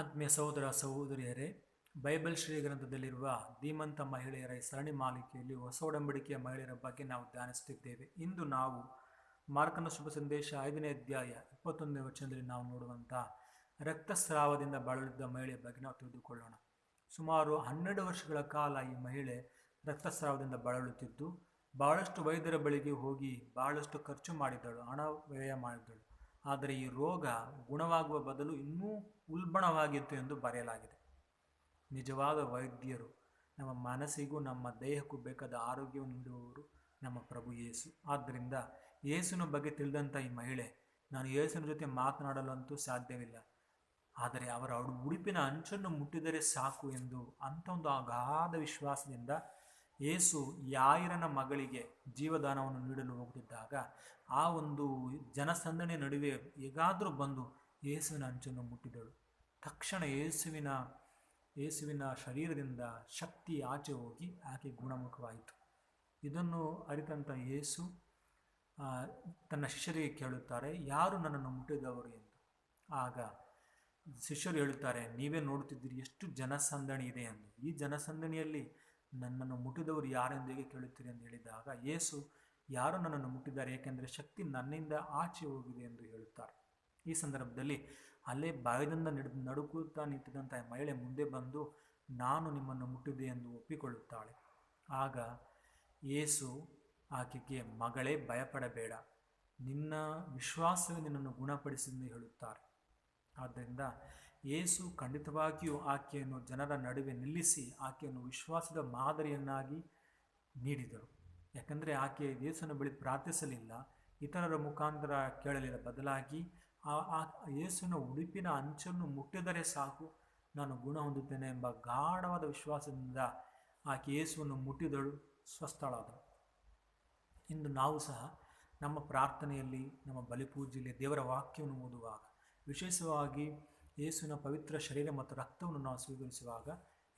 ಆತ್ಮೀಯ ಸಹೋದರ ಸಹೋದರಿಯರೇ, ಬೈಬಲ್ ಶ್ರೀ ಗ್ರಂಥದಲ್ಲಿರುವ ಧೀಮಂತ ಮಹಿಳೆಯರ ಸರಣಿ ಮಾಲಿಕೆಯಲ್ಲಿ ಹೊಸ ಒಡಂಬಡಿಕೆಯ ಮಹಿಳೆಯರ ಬಗ್ಗೆ ನಾವು ಧ್ಯಾನಿಸುತ್ತಿದ್ದೇವೆ. ಇಂದು ನಾವು ಮಾರ್ಕನ ಶುಭ ಸಂದೇಶ ಐದನೇ ಅಧ್ಯಾಯ ಇಪ್ಪತ್ತೊಂದನೇ ವಚನದಲ್ಲಿ ನಾವು ನೋಡುವಂಥ ರಕ್ತಸ್ರಾವದಿಂದ ಬಳಲಿದ್ದ ಮಹಿಳೆಯ ಬಗ್ಗೆ ನಾವು ತಿಳಿದುಕೊಳ್ಳೋಣ. ಸುಮಾರು ಹನ್ನೆರಡು ವರ್ಷಗಳ ಕಾಲ ಈ ಮಹಿಳೆ ರಕ್ತಸ್ರಾವದಿಂದ ಬಳಲುತ್ತಿದ್ದು, ಬಹಳಷ್ಟು ವೈದ್ಯರ ಬಳಿಗೆ ಹೋಗಿ ಬಹಳಷ್ಟು ಖರ್ಚು ಮಾಡಿದ್ದಳು, ಹಣ ವ್ಯಯ ಮಾಡಿದಳು ಆದರೆ ಈ ರೋಗ ಗುಣವಾಗುವ ಬದಲು ಇನ್ನೂ ಉಲ್ಬಣವಾಗಿತ್ತು ಎಂದು ಬರೆಯಲಾಗಿದೆ. ನಿಜವಾದ ವೈದ್ಯರು ನಮ್ಮ ಮನಸ್ಸಿಗೂ ನಮ್ಮ ದೇಹಕ್ಕೂ ಬೇಕಾದ ಆರೋಗ್ಯವನ್ನು ನೀಡುವವರು ನಮ್ಮ ಪ್ರಭು ಯೇಸು. ಆದ್ದರಿಂದ ಯೇಸುವಿನ ಬಗ್ಗೆ ತಿಳಿದಂಥ ಈ ಮಹಿಳೆ ನಾನು ಯೇಸುವಿನ ಜೊತೆ ಮಾತನಾಡಲಂತೂ ಸಾಧ್ಯವಿಲ್ಲ. ಆದರೆ ಅವರ ಉಡುಪಿನ ಅಂಚನ್ನು ಮುಟ್ಟಿದರೆ ಸಾಕು ಎಂದು ಅಂಥ ಒಂದು ಅಗಾಧ ವಿಶ್ವಾಸದಿಂದ ಯೇಸು ಯಾಯಿರನ ಮಗಳಿಗೆ ಜೀವದಾನವನ್ನು ನೀಡಲು ಹೋಗುತ್ತಿದ್ದಾಗ ಆ ಒಂದು ಜನಸಂದಣಿ ನಡುವೆ ಹೇಗಾದರೂ ಬಂದು ಯೇಸುವಿನ ಅಂಚನ್ನು ಮುಟ್ಟಿದಳು. ತಕ್ಷಣ ಯೇಸುವಿನ ಯೇಸುವಿನ ಶರೀರದಿಂದ ಶಕ್ತಿ ಆಚೆ ಹೋಗಿ ಆಕೆ ಗುಣಮುಖವಾಯಿತು. ಇದನ್ನು ಅರಿತಂಥ ಯೇಸು ತನ್ನ ಶಿಷ್ಯರಿಗೆ ಕೇಳುತ್ತಾರೆ, ಯಾರು ನನ್ನನ್ನು ಮುಟ್ಟಿದವರು ಎಂದು? ಆಗ ಶಿಷ್ಯರು ಹೇಳುತ್ತಾರೆ, ನೀವೇ ನೋಡುತ್ತಿದ್ದೀರಿ, ಎಷ್ಟು ಜನಸಂದಣಿ ಇದೆ ಎಂದು. ಈ ಜನಸಂದಣಿಯಲ್ಲಿ ನನ್ನನ್ನು ಮುಟ್ಟಿದವರು ಯಾರೆಂದು ಹೇಗೆ ಕೇಳುತ್ತೀರಿ ಎಂದು ಹೇಳಿದಾಗ, ಯೇಸು ಯಾರು ನನ್ನನ್ನು ಮುಟ್ಟಿದ್ದಾರೆ? ಏಕೆಂದರೆ ಶಕ್ತಿ ನನ್ನಿಂದ ಆಚೆ ಹೋಗಿದೆ ಎಂದು ಹೇಳುತ್ತಾರೆ. ಈ ಸಂದರ್ಭದಲ್ಲಿ ಅಲ್ಲೇ ಬಾಯದಿಂದ ನಡೆದು ನಡುಕುತ್ತಾ ನಿಂತಿದ್ದಂಥ ಮಹಿಳೆ ಮುಂದೆ ಬಂದು, ನಾನು ನಿಮ್ಮನ್ನು ಮುಟ್ಟಿದೆ ಎಂದು ಒಪ್ಪಿಕೊಳ್ಳುತ್ತಾಳೆ. ಆಗ ಯೇಸು ಆಕೆಗೆ, ಮಗಳೇ, ಭಯಪಡಬೇಡ. ನಿನ್ನ ವಿಶ್ವಾಸವೇ ನಿನ್ನನ್ನು ಗುಣಪಡಿಸಿದೆಂದು ಹೇಳುತ್ತಾರೆ. ಆದ್ದರಿಂದ ಯೇಸು ಖಂಡಿತವಾಗಿಯೂ ಆಕೆಯನ್ನು ಜನರ ನಡುವೆ ನಿಲ್ಲಿಸಿ ಆಕೆಯನ್ನು ವಿಶ್ವಾಸದ ಮಾದರಿಯನ್ನಾಗಿ ನೀಡಿದರು. ಯಾಕಂದರೆ ಆಕೆ ಯೇಸುವಿನ ಬಳಿ ಪ್ರಾರ್ಥಿಸಲಿಲ್ಲ, ಇತರರ ಮುಖಾಂತರ ಕೇಳಲಿಲ್ಲ ಬದಲಾಗಿ ಆ ಆ ಉಡುಪಿನ ಅಂಚನ್ನು ಮುಟ್ಟಿದರೆ ಸಾಕು, ನಾನು ಗುಣ ಹೊಂದುತ್ತೇನೆ ಎಂಬ ಗಾಢವಾದ ವಿಶ್ವಾಸದಿಂದ ಆಕೆ ಯೇಸುವನ್ನು ಮುಟ್ಟಿದಳು, ಸ್ವಸ್ಥಳಾದಳು. ಇಂದು ನಾವು ಸಹ ನಮ್ಮ ಪ್ರಾರ್ಥನೆಯಲ್ಲಿ, ನಮ್ಮ ಬಲಿಪೂಜೆಯಲ್ಲಿ ದೇವರ ವಾಕ್ಯವನ್ನು ಓದುವಾಗ ವಿಶೇಷವಾಗಿ ಯೇಸುವಿನ ಪವಿತ್ರ ಶರೀರ ಮತ್ತು ರಕ್ತವನ್ನು ನಾವು ಸ್ವೀಕರಿಸುವಾಗ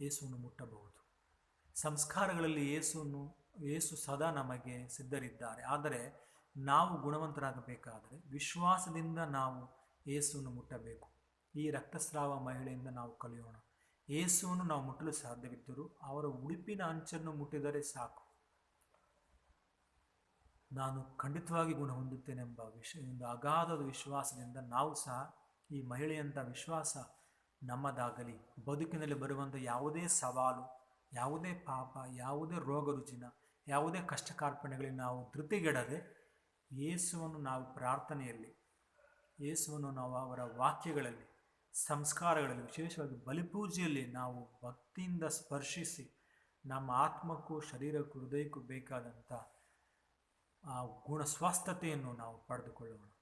ಯೇಸುವನ್ನು ಮುಟ್ಟಬಹುದು. ಸಂಸ್ಕಾರಗಳಲ್ಲಿ ಯೇಸುವನ್ನು, ಯೇಸು ಸದಾ ನಮಗೆ ಸಿದ್ಧರಿದ್ದಾರೆ. ಆದರೆ ನಾವು ಗುಣವಂತರಾಗಬೇಕಾದರೆ ವಿಶ್ವಾಸದಿಂದ ನಾವು ಯೇಸುವನ್ನು ಮುಟ್ಟಬೇಕು. ಈ ರಕ್ತಸ್ರಾವ ಮಹಿಳೆಯಿಂದ ನಾವು ಕಲಿಯೋಣ. ಯೇಸುವನ್ನು ನಾವು ಮುಟ್ಟಲು ಸಾಧ್ಯವಿದ್ದರೂ ಅವರ ಉಡುಪಿನ ಅಂಚನ್ನು ಮುಟ್ಟಿದರೆ ಸಾಕು. ನಾನು ಖಂಡಿತವಾಗಿ ಗುಣ ಹೊಂದುತ್ತೇನೆಂಬ ವಿಶ್, ಒಂದು ಅಗಾಧದ ವಿಶ್ವಾಸದಿಂದ ನಾವು ಸಹ ಈ ಮಹಿಳೆಯಂಥ ವಿಶ್ವಾಸ ನಮ್ಮದಾಗಲಿ. ಬದುಕಿನಲ್ಲಿ ಬರುವಂಥ ಯಾವುದೇ ಸವಾಲು, ಯಾವುದೇ ಪಾಪ, ಯಾವುದೇ ರೋಗ ರುಜಿನ, ಯಾವುದೇ ಕಷ್ಟ ನಾವು ಧೃತಿಗೆಡದೆ ಯೇಸುವನ್ನು ನಾವು ಪ್ರಾರ್ಥನೆಯಲ್ಲಿ, ಯೇಸುವನ್ನು ನಾವು ಅವರ ವಾಕ್ಯಗಳಲ್ಲಿ, ಸಂಸ್ಕಾರಗಳಲ್ಲಿ, ವಿಶೇಷವಾಗಿ ಬಲಿಪೂಜೆಯಲ್ಲಿ ನಾವು ಭಕ್ತಿಯಿಂದ ಸ್ಪರ್ಶಿಸಿ ನಮ್ಮ ಆತ್ಮಕ್ಕೂ, ಶರೀರಕ್ಕೂ, ಹೃದಯಕ್ಕೂ ಬೇಕಾದಂಥ ಆ ಗುಣ ಸ್ವಾಸ್ಥತೆಯನ್ನು ನಾವು ಪಡೆದುಕೊಳ್ಳೋಣ.